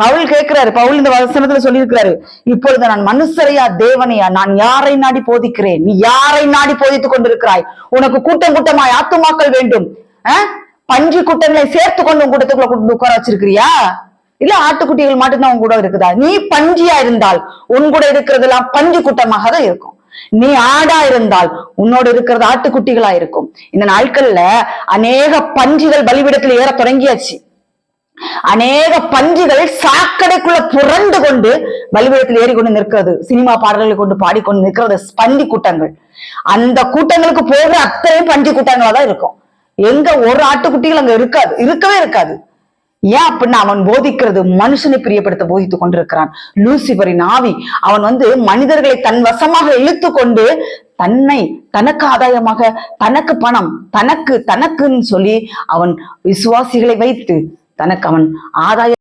பவுல் கேட்கிறாரு. பவுல் இந்த வசனத்துல சொல்லியிருக்கிறாரு. இப்பொழுது நான் மனுஷரையா தேவனையா நான் யாரை நாடி போதிக்கிறேன்? நீ யாரை நாடி போதித்துக் கொண்டிருக்கிறாய்? உனக்கு கூட்டம் கூட்டமாய் ஆத்துமாக்கள் வேண்டும். அஹ்? பஞ்சு கூட்டங்களை சேர்த்து கொண்டு உன் கூட்டத்துக்குள்ள கொண்டு உட்கார வச்சிருக்கிறியா? இல்ல ஆட்டுக்குட்டிகள் மட்டும்தான் உன் கூட இருக்குதா? நீ பஞ்சியா இருந்தால் உன் கூட இருக்கிறதெல்லாம் பஞ்சு கூட்டமாக தான் இருக்கும். நீ ஆடா இருந்தால் உன்னோடு இருக்கிறது ஆட்டுக்குட்டிகளா இருக்கும். இந்த நாட்கள்ல அநேக பஞ்சுகள் பலிபிடத்தில் ஏற தொடங்கியாச்சு. அநேக பன்றிகள் சாக்கடைக்குள்ள புரண்டு கொண்டு பலிபீடத்தில் ஏறிக்கொண்டு நிற்கிறது. சினிமா பாடல்களை கொண்டு பாடிக்கொண்டு நிற்கிறது. பன்றி கூட்டங்கள். அந்த கூட்டங்களுக்கு போகிற அத்தனையும் பன்றி கூட்டங்களா தான் இருக்கும். எங்க ஒரு ஆட்டுக்குட்டிகள் அங்க இருக்காது. இருக்கவே இருக்காது. ஏன் அப்படின்னா அவன் போதிக்கிறது மனுஷனை பிரியப்படுத்த போதித்துக் கொண்டிருக்கிறான். லூசிபரின் ஆவி. அவன் வந்து மனிதர்களை தன் வசமாக இழுத்து கொண்டு தன்னை தனக்கு ஆதாயமாக தனக்கு பணம் தனக்கு தனக்குன்னு சொல்லி அவன் விசுவாசிகளை வைத்து தனக்கு அவன் ஆதாய